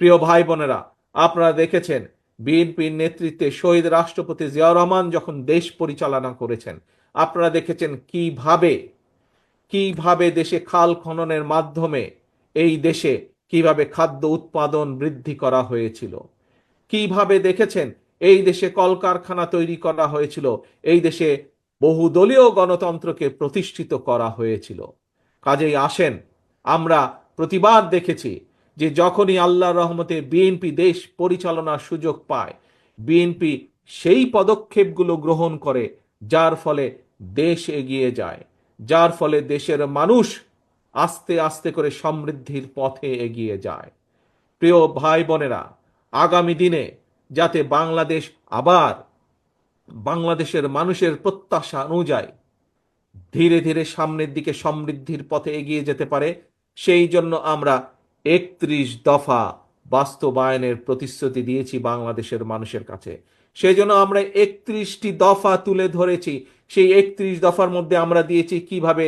প্রিয় ভাই বোনেরা, আপনারা দেখেছেন বিএনপির নেতৃত্বে শহীদ রাষ্ট্রপতি জিয়াউর রহমান যখন দেশ পরিচালনা করেছেন। আপনারা দেখেছেন কীভাবে কীভাবে দেশে খাল খননের মাধ্যমে এই দেশে কীভাবে খাদ্য উৎপাদন বৃদ্ধি করা হয়েছিল। কীভাবে দেখেছেন এই দেশে কলকারখানা তৈরি করা হয়েছিল। এই দেশে বহুদলীয় গণতন্ত্রকে প্রতিষ্ঠিত করা হয়েছিল। কাজেই আসেন, আমরা প্রতিবাদ দেখেছি যে যখনই আল্লাহর রহমতে বিএনপি দেশ পরিচালনার সুযোগ পায়, বিএনপি সেই পদক্ষেপগুলো গ্রহণ করে, যার ফলে দেশ এগিয়ে যায়, যার ফলে দেশের মানুষ আস্তে আস্তে করে সমৃদ্ধির পথে এগিয়ে যায়। প্রিয় ভাই বোনেরা, আগামী দিনে যাতে বাংলাদেশ আবার বাংলাদেশের মানুষের প্রত্যাশা অনুযায়ী ধীরে ধীরে সামনের দিকে সমৃদ্ধির পথে এগিয়ে যেতে পারে, সেই জন্য আমরা একত্রিশ দফা বাস্তবায়নের প্রতিশ্রুতি দিয়েছি বাংলাদেশের মানুষের কাছে। সেই জন্য আমরা একত্রিশটি দফা তুলে ধরেছি। সেই একত্রিশ দফার মধ্যে আমরা দিয়েছি কীভাবে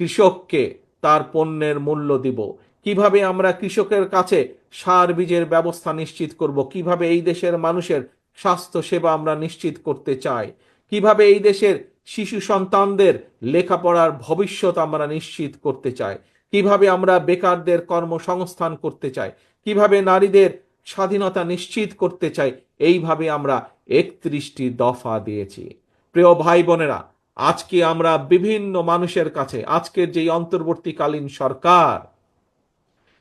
কৃষককে তার পণ্যের মূল্য দিব, কীভাবে আমরা কৃষকের কাছে সার বীজের ব্যবস্থা নিশ্চিত করব, কীভাবে এই দেশের মানুষের স্বাস্থ্য সেবা আমরা নিশ্চিত করতে চাই, কীভাবে এই দেশের শিশু সন্তানদের লেখাপড়ার ভবিষ্যৎ আমরা নিশ্চিত করতে চাই। কীভাবে আমরা বেকারদের কর্মসংস্থান করতে চাই? কীভাবে নারীদের স্বাধীনতা নিশ্চিত করতে চাই? এইভাবে আমরা একত্রিশটি দফা দিয়েছি। প্রিয় ভাই বোনেরা, আজকে আমরা বিভিন্ন মানুষের কাছে, আজকের যেই অন্তর্বর্তীকালীন সরকার,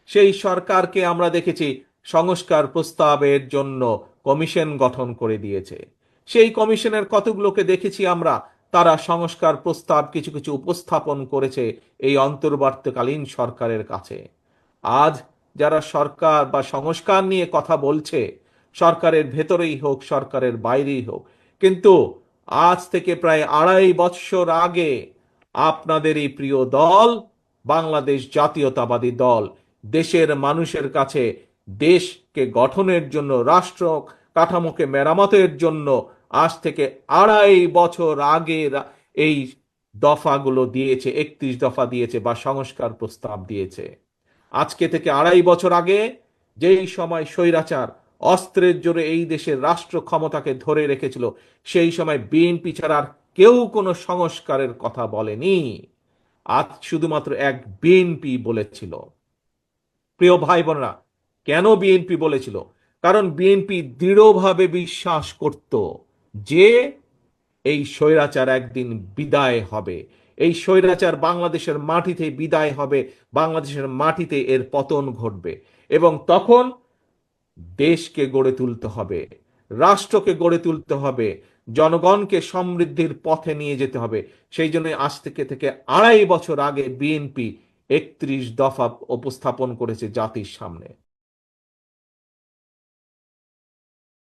সেই সরকারকে আমরা দেখেছি সংস্কার প্রস্তাবের জন্য কমিশন গঠন করে দিয়েছে। সেই কমিশনের কতগুলোকে দেখেছি আমরা? তারা সংস্কার প্রস্তাব কিছু কিছু উপস্থাপন করেছে এই অন্তর্বর্তীকালীন সরকারের কাছে। আজ যারা সরকার বা সংস্কার নিয়ে কথা বলছে, সরকারের ভেতরেই হোক, সরকারের বাইরেই হোক, কিন্তু আজ থেকে প্রায় আড়াই বৎসর আগে আপনাদের এই প্রিয় দল, বাংলাদেশ জাতীয়তাবাদী দল, দেশের মানুষের কাছে দেশকে গঠনের জন্য, রাষ্ট্র কাঠামোকে মেরামতের জন্য আজ থেকে আড়াই বছর আগে এই দফাগুলো দিয়েছে, একত্রিশ দফা দিয়েছে বা সংস্কার প্রস্তাব দিয়েছে। আজকে থেকে আড়াই বছর আগে যেই সময় স্বৈরাচার অস্ত্রের জোরে এই দেশের রাষ্ট্র ক্ষমতাকে ধরে রেখেছিল, সেই সময় বিএনপি ছাড়া আর কেউ কোনো সংস্কারের কথা বলেনি। আজ শুধুমাত্র এক বিএনপি বলেছিল। প্রিয় ভাই বোনরা, কেন বিএনপি বলেছিল? কারণ বিএনপি দৃঢ়ভাবে বিশ্বাস করত। যে এই স্বৈরাচার একদিন বিদায় হবে। এই স্বৈরাচার বাংলাদেশের মাটিতে বিদায় হবে, বাংলাদেশের মাটিতে এর পতন ঘটবে এবং তখন দেশকে গড়ে তুলতে হবে, রাষ্ট্রকে গড়ে তুলতে হবে, জনগণকে সমৃদ্ধির পথে নিয়ে যেতে হবে। সেই জন্য আজ থেকে থেকে আড়াই বছর আগে বিএনপি একত্রিশ দফা উপস্থাপন করেছে জাতির সামনে।